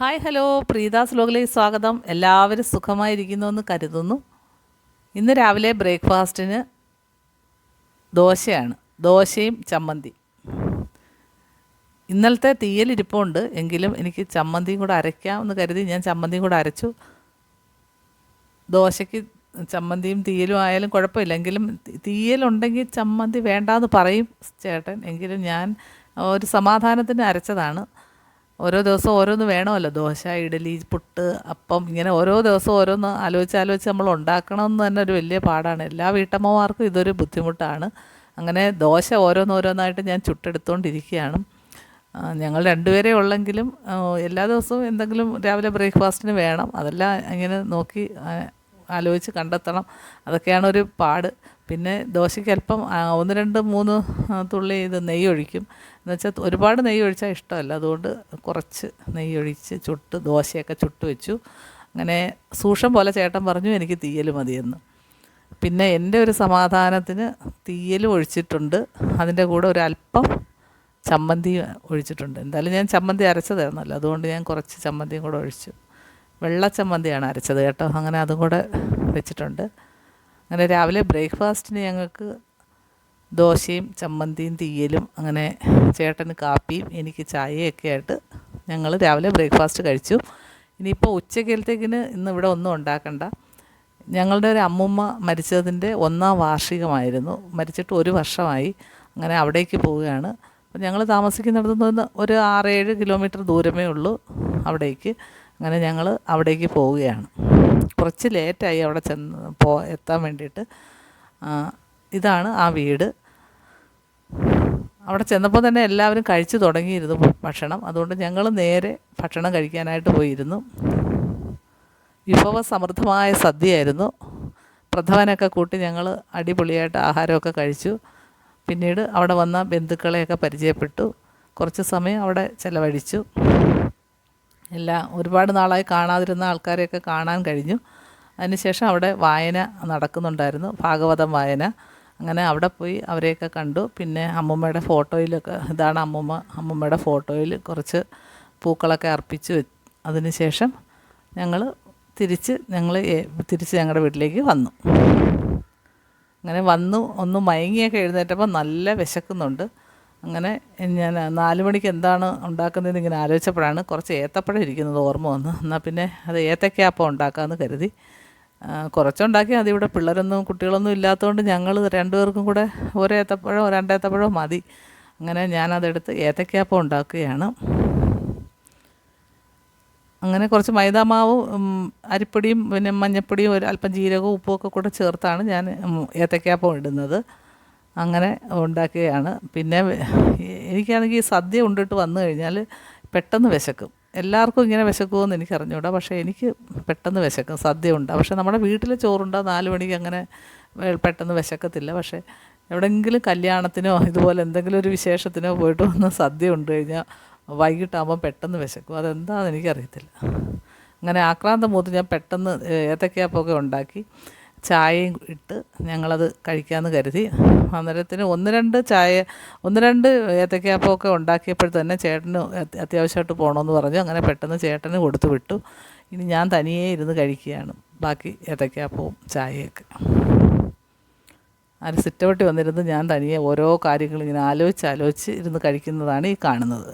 Hi hello പ്രീതാസ് ലോകിലേക്ക് സ്വാഗതം. എല്ലാവരും സുഖമായിരിക്കുന്നു എന്ന് കരുതുന്നു. ഇന്ന് രാവിലെ ബ്രേക്ക്ഫാസ്റ്റിന് ദോശയാണ്. ദോശയും ചമ്മന്തി. ഇന്നലത്തെ തീയലിരിപ്പുണ്ട് എങ്കിലും എനിക്ക് ചമ്മന്തിയും കൂടെ അരയ്ക്കാം എന്ന് കരുതി ഞാൻ ചമ്മന്തിയും കൂടെ അരച്ചു. ദോശയ്ക്ക് ചമ്മന്തിയും തീയലും ആയാലും കുഴപ്പമില്ല. എങ്കിലും തീയലുണ്ടെങ്കിൽ ചമ്മന്തി വേണ്ടാന്ന് പറയും ചേട്ടൻ. എങ്കിലും ഞാൻ ഒരു സമാധാനത്തിന് അരച്ചതാണ്. ഓരോ ദിവസം ഓരോന്ന് വേണമല്ലോ. ദോശ ഇഡലി പുട്ട് അപ്പം ഇങ്ങനെ ഓരോ ദിവസം ഓരോന്ന് ആലോചിച്ച് ആലോചിച്ച് നമ്മൾ ഉണ്ടാക്കണമെന്ന് തന്നെ ഒരു വലിയ പാടാണ്. എല്ലാ വീട്ടമ്മമാർക്കും ഇതൊരു ബുദ്ധിമുട്ടാണ്. അങ്ങനെ ദോശ ഓരോന്നോരോന്നായിട്ട് ഞാൻ ചുട്ടെടുത്തുകൊണ്ടിരിക്കുകയാണ് ഞങ്ങൾ രണ്ടുപേരെ ഉള്ളെങ്കിലും എല്ലാ ദിവസവും എന്തെങ്കിലും രാവിലെ ബ്രേക്ക്ഫാസ്റ്റിന് വേണം. അതെല്ലാം ഇങ്ങനെ നോക്കി ആലോചിച്ച് കണ്ടെത്തണം. അതൊക്കെയാണ് ഒരു പാട്. പിന്നെ ദോശയ്ക്ക് അല്പം ഒന്ന് രണ്ട് മൂന്ന് തുള്ളി ഇത് നെയ്യ് ഒഴിക്കും എന്നുവെച്ചാൽ ഒരുപാട് നെയ്യ് ഒഴിച്ചാൽ ഇഷ്ടമല്ല. അതുകൊണ്ട് കുറച്ച് നെയ്യ് ഒഴിച്ച് ചുട്ട് ദോശയൊക്കെ ചുട്ട് വെച്ചു. അങ്ങനെ സൂക്ഷം പോലെ ചേട്ടൻ പറഞ്ഞു എനിക്ക് തീയൽ മതിയെന്ന്. പിന്നെ എന്റെ ഒരു സമാധാനത്തിന് തീയലും ഒഴിച്ചിട്ടുണ്ട്. അതിന്റെ കൂടെ ഒരു അല്പം ചമ്മന്തി ഒഴിച്ചിട്ടുണ്ട്. എന്തായാലും ഞാൻ ചമ്മന്തി അരച്ചതായിരുന്നല്ലോ. അതുകൊണ്ട് ഞാൻ കുറച്ച് ചമ്മന്തിയും കൂടെ ഒഴിച്ചു. വെള്ള ചമ്മന്തിയാണ് അരച്ചത് കേട്ടോ. അങ്ങനെ അതും കൂടെ വെച്ചിട്ടുണ്ട്. അങ്ങനെ രാവിലെ ബ്രേക്ക്ഫാസ്റ്റിന് ഞങ്ങൾക്ക് ദോശയും ചമ്മന്തിയും തീയലും അങ്ങനെ ചേട്ടന് കാപ്പിയും എനിക്ക് ചായയൊക്കെ ആയിട്ട് ഞങ്ങൾ രാവിലെ ബ്രേക്ക്ഫാസ്റ്റ് കഴിച്ചു. ഇനിയിപ്പോൾ ഉച്ചക്കലത്തേക്കിന് ഇന്ന് ഇവിടെ ഒന്നും ഉണ്ടാക്കണ്ട. ഞങ്ങളുടെ ഒരു അമ്മുമ്മ മരിച്ചതിന്റെ ഒന്നാം വാർഷികമായിരുന്നു. മരിച്ചിട്ട് ഒരു വർഷമായി അങ്ങനെ അവിടേക്ക് പോവുകയാണ്. അപ്പം ഞങ്ങൾ താമസിക്കുന്നിടത്തു നിന്ന് ഒരു ആറേഴ് കിലോമീറ്റർ ദൂരമേ ഉള്ളൂ അവിടേക്ക്. അങ്ങനെ ഞങ്ങൾ അവിടേക്ക് പോവുകയാണ്. കുറച്ച് ലേറ്റായി അവിടെ ചെന്ന് പോ എത്താൻ വേണ്ടിയിട്ട്. ഇതാണ് ആ വീട്. അവിടെ ചെന്നപ്പോൾ തന്നെ എല്ലാവരും കഴിച്ചു തുടങ്ങിയിരുന്നു ഭക്ഷണം. അതുകൊണ്ട് ഞങ്ങൾ നേരെ ഭക്ഷണം കഴിക്കാനായിട്ട് പോയിരുന്നു. വിഭവസമൃദ്ധമായ സദ്യയായിരുന്നു. പ്രഥമനൊക്കെ കൂട്ടി ഞങ്ങൾ അടിപൊളിയായിട്ട് ആഹാരമൊക്കെ കഴിച്ചു. പിന്നീട് അവിടെ വന്ന ബന്ധുക്കളെയൊക്കെ പരിചയപ്പെട്ടു. കുറച്ച് സമയം അവിടെ ചിലവഴിച്ചു. എല്ലാം ഒരുപാട് നാളായി കാണാതിരുന്ന ആൾക്കാരെയൊക്കെ കാണാൻ കഴിഞ്ഞു. അതിനുശേഷം അവിടെ വായന നടക്കുന്നുണ്ടായിരുന്നു ഭാഗവതം വായന. അങ്ങനെ അവിടെ പോയി അവരെയൊക്കെ കണ്ടു. പിന്നെ അമ്മൂമ്മയുടെ ഫോട്ടോയിലൊക്കെ ഇതാണ് അമ്മൂമ്മ അമ്മൂമ്മയുടെ ഫോട്ടോയിൽ കുറച്ച് പൂക്കളൊക്കെ അർപ്പിച്ച് അതിനുശേഷം ഞങ്ങൾ തിരിച്ച് ഞങ്ങൾ തിരിച്ച് ഞങ്ങളുടെ വീട്ടിലേക്ക് വന്നു. അങ്ങനെ വന്നു ഒന്ന് മയങ്ങിയൊക്കെ എഴുന്നേറ്റപ്പോൾ നല്ല വിശക്കുന്നുണ്ട്. അങ്ങനെ ഞാൻ നാല് മണിക്ക് എന്താണ് ഉണ്ടാക്കുന്നതെന്ന് ഇങ്ങനെ ആലോചിച്ചപ്പോഴാണ് കുറച്ച് ഏത്തപ്പഴം ഇരിക്കുന്നത് ഓർമ്മ വന്നു. എന്നാൽ പിന്നെ അത് ഏത്തക്കയപ്പം ഉണ്ടാക്കാമെന്ന് കരുതി. കുറച്ചുണ്ടാക്കി അത് ഇവിടെ പിള്ളേരൊന്നും കുട്ടികളൊന്നും ഇല്ലാത്തതുകൊണ്ട് ഞങ്ങൾ രണ്ടുപേർക്കും കൂടെ ഒരു ഏത്തപ്പഴം രണ്ടേത്തപ്പഴം മതി. അങ്ങനെ ഞാനതെടുത്ത് ഏത്തക്കയപ്പം ഉണ്ടാക്കുകയാണ്. അങ്ങനെ കുറച്ച് മൈദാമാവും അരിപ്പൊടിയും പിന്നെ മഞ്ഞപ്പൊടിയും ഒരു അല്പം ജീരകവും ഉപ്പും ഒക്കെ കൂടെ ചേർത്താണ് ഞാൻ ഏത്തക്കയപ്പം ഇടുന്നത്. അങ്ങനെ ഉണ്ടാക്കുകയാണ്. പിന്നെ എനിക്കാണെങ്കിൽ സദ്യ ഉണ്ടിട്ട് വന്നു കഴിഞ്ഞാൽ പെട്ടെന്ന് വിശക്കും. എല്ലാവർക്കും ഇങ്ങനെ വിശക്കുമെന്ന് എനിക്ക് അറിഞ്ഞൂടാ പക്ഷേ എനിക്ക് പെട്ടെന്ന് വിശക്കും സദ്യ ഉണ്ട്. പക്ഷേ നമ്മുടെ വീട്ടിൽ ചോറുണ്ടോ നാല് മണിക്ക് അങ്ങനെ പെട്ടെന്ന് വിശക്കത്തില്ല. പക്ഷേ എവിടെയെങ്കിലും കല്യാണത്തിനോ ഇതുപോലെ എന്തെങ്കിലും ഒരു വിശേഷത്തിനോ പോയിട്ട് വന്ന് സദ്യ ഉണ്ട് കഴിഞ്ഞാൽ വൈകിട്ടാകുമ്പോൾ പെട്ടെന്ന് വിശക്കും. അതെന്താണെന്ന് എനിക്കറിയത്തില്ല. അങ്ങനെ ആക്രാന്തം മൂത്ത് ഞാൻ പെട്ടെന്ന് ഏത്തക്കാപ്പൊക്കെ ഉണ്ടാക്കി. ചായയും ഇട്ട് ഞങ്ങളത് കഴിക്കാമെന്ന് കരുതി. അന്നേരത്തിന് ഒന്ന് രണ്ട് ചായ ഒന്ന് രണ്ട് ഏത്തക്കാപ്പമൊക്കെ ഉണ്ടാക്കിയപ്പോൾ തന്നെ ചേട്ടന് അത്യാവശ്യമായിട്ട് പോകണമെന്ന് പറഞ്ഞു. അങ്ങനെ പെട്ടെന്ന് ചേട്ടന് കൊടുത്തു വിട്ടു. ഇനി ഞാൻ തനിയെ ഇരുന്ന് കഴിക്കുകയാണ്. ബാക്കി ഏത്തക്കാപ്പവും ചായയൊക്കെ. ആര് സിറ്റവട്ടി വന്നിരുന്ന് ഞാൻ തനിയെ ഓരോ കാര്യങ്ങൾ ഇങ്ങനെ ആലോചിച്ച് ആലോചിച്ച് ഇരുന്ന് കഴിക്കുന്നതാണ് ഈ കാണുന്നത്.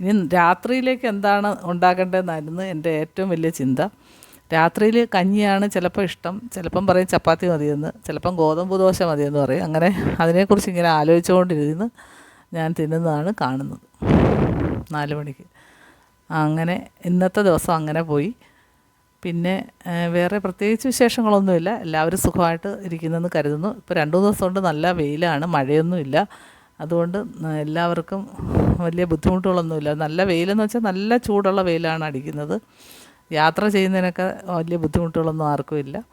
ഇനി രാത്രിയിലേക്ക് എന്താണ് ഉണ്ടാക്കേണ്ടതെന്നായിരുന്നു എന്റെ ഏറ്റവും വലിയ ചിന്ത. രാത്രിയിൽ കഞ്ഞിയാണ് ചിലപ്പോൾ ഇഷ്ടം. ചിലപ്പം പറയും ചപ്പാത്തി മതിയെന്ന്. ചിലപ്പം ഗോതമ്പ് ദോശ മതിയെന്ന് പറയും. അങ്ങനെ അതിനെക്കുറിച്ച് ഇങ്ങനെ ആലോചിച്ചുകൊണ്ടിരുന്ന് ഞാൻ തിന്നുന്നതാണ് കാണുന്നത്. നാല് മണിക്ക്. അങ്ങനെ ഇന്നത്തെ ദിവസം അങ്ങനെ പോയി. പിന്നെ വേറെ പ്രത്യേകിച്ച് വിശേഷങ്ങളൊന്നുമില്ല. എല്ലാവരും സുഖമായിട്ട് ഇരിക്കുന്നെന്ന് കരുതുന്നു. ഇപ്പോൾ രണ്ട് ദിവസം കൊണ്ട് നല്ല വെയിലാണ്. മഴയൊന്നുമില്ല. അതുകൊണ്ട് എല്ലാവർക്കും വലിയ ബുദ്ധിമുട്ടുകളൊന്നുമില്ല. നല്ല വെയിലെന്ന് വെച്ചാൽ നല്ല ചൂടുള്ള വെയിലാണ് അടിക്കുന്നത്. യാത്ര ചെയ്യുന്നതിനൊക്കെ വലിയ ബുദ്ധിമുട്ടുകളൊന്നും ആർക്കും ഇല്ല.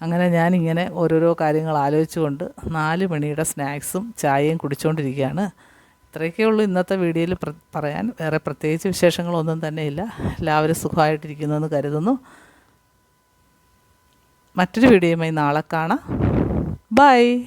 അങ്ങനെ ഞാനിങ്ങനെ ഓരോരോ കാര്യങ്ങൾ ആലോചിച്ചുകൊണ്ട് നാല് മണിയുടെ സ്നാക്സും ചായയും കുടിച്ചുകൊണ്ടിരിക്കുകയാണ്. ഇത്രയൊക്കെ ഉള്ളൂ ഇന്നത്തെ വീഡിയോയിൽ പറയാൻ. വേറെ പ്രത്യേകിച്ച് വിശേഷങ്ങളൊന്നും തന്നെയില്ല. എല്ലാവരും സുഖമായിട്ടിരിക്കുന്നെന്ന് കരുതുന്നു. മറ്റൊരു വീഡിയോയുമായി നാളെ കാണാം. ബൈ.